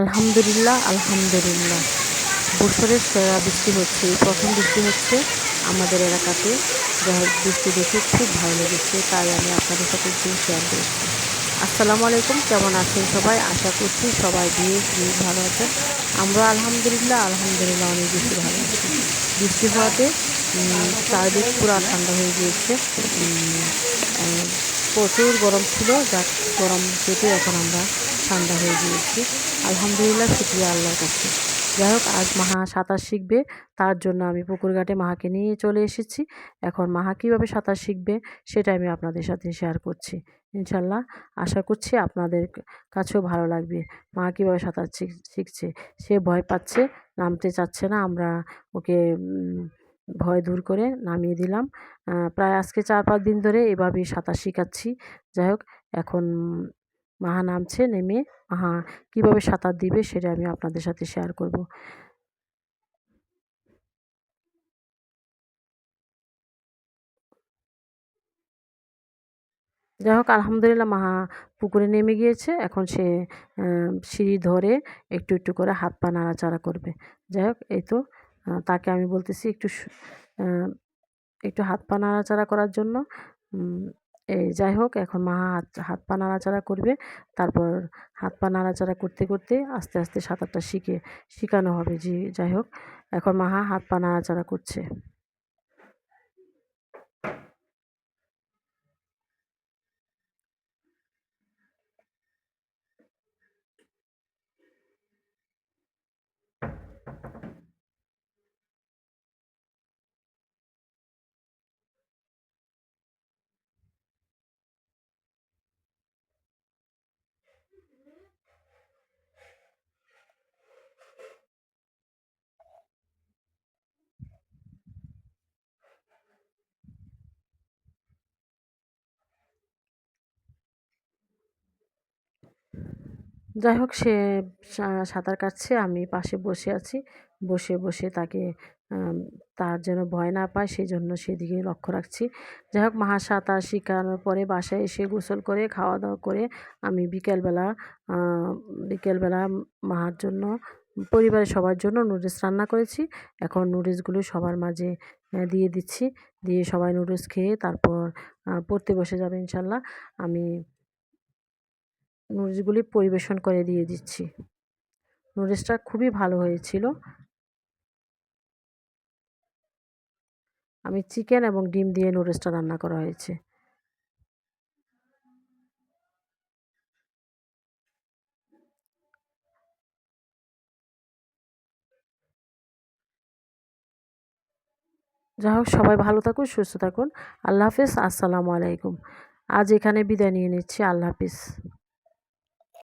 আলহামদুলিল্লাহ আলহামদুলিল্লাহ। বছরের সেরা বৃষ্টি হচ্ছে, এই প্রথম বৃষ্টি হচ্ছে আমাদের এলাকাতে। যাই বৃষ্টি দেখে খুব ভালো লেগেছে, তাই আমি আপনাদের সাথে একটু শেয়ার করেছি। আসসালামু আলাইকুম, কেমন আছেন সবাই? আশা করছি সবাই দিয়ে দিয়ে ভালো আছেন। আমরা আলহামদুলিল্লাহ আলহামদুলিল্লাহ অনেক বেশি ভালো আছি। বৃষ্টি হওয়াতে চারদিক পুরো ঠান্ডা হয়ে গিয়েছে। প্রচুর গরম ছিল, যাক, গরম কেটে এখন আমরা ঠান্ডা হয়ে গিয়েছি। আলহামদুলিল্লাহ, শুক্রিয়া আল্লাহর কাছে। যাই হোক, আজ মাহা সাঁতার শিখবে, তার জন্য আমি পুকুর ঘাটে মাহাকে নিয়ে চলে এসেছি। এখন মাহা কীভাবে সাঁতার শিখবে সেটা আমি আপনাদের সাথে শেয়ার করছি। ইনশাল্লাহ আশা করছি আপনাদের কাছেও ভালো লাগবে। মা কীভাবে সাঁতার শিখ- শিখছে? সে ভয় পাচ্ছে, নামতে চাচ্ছে না। আমরা ওকে ভয় দূর করে নামিয়ে দিলাম। প্রায় আজকে চার পাঁচ দিন ধরে এভাবেই সাঁতার শিখাচ্ছি। যাই হোক, এখন মাহা নামছে, নেমে মাহা কীভাবে সাঁতার দিবে সেটা আমি আপনাদের সাথে শেয়ার করব। যাই হোক, আলহামদুলিল্লাহ মাহা পুকুরে নেমে গিয়েছে। এখন সে সিঁড়ি ধরে একটু একটু করে হাত পা নাড়াচাড়া করবে। যাই হোক, এই তো তাকে আমি বলতেছি একটু একটু হাত পা নাড়াচাড়া করার জন্য। এই যাই হোক, এখন মা হাত হাত পা নাড়াচাড়া করবে। তারপর হাত পা নাড়াচাড়া করতে করতে আস্তে আস্তে সাঁতারটা শিখে, শেখানো হবে। যে যাই হোক, এখন মা হাত পা নাড়াচাড়া করছে। যাই হোক, সে সাঁতার কাটছে, আমি পাশে বসে আছি। বসে বসে তাকে তার যেন ভয় না পায়, সেই জন্য সেদিকে লক্ষ্য রাখছি। যাই হোক, মাহা সাঁতার শেখানোর পরে বাসায় এসে গোসল করে খাওয়া দাওয়া করে আমি বিকেলবেলা বিকেলবেলা মাহার জন্য, পরিবারের সবার জন্য নুডলস রান্না করেছি। এখন নুডলসগুলো সবার মাঝে দিয়ে দিচ্ছি। দিয়ে সবাই নুডলস খেয়ে তারপর পড়তে বসে যাবে ইনশাল্লাহ। আমি নুডলসগুলি পরিবেশন করে দিয়ে দিচ্ছি। নুডলসটা খুবই ভালো হয়েছিল। আমি চিকেন এবং ডিম দিয়ে নুডলসটা রান্না করা হয়েছে। যাই হোক, সবাই ভালো থাকুন, সুস্থ থাকুন। আল্লাহ হাফিজ, আসসালামু আলাইকুম। আজ এখানে বিদায় নিয়ে নিচ্ছি। আল্লাহ হাফিজ।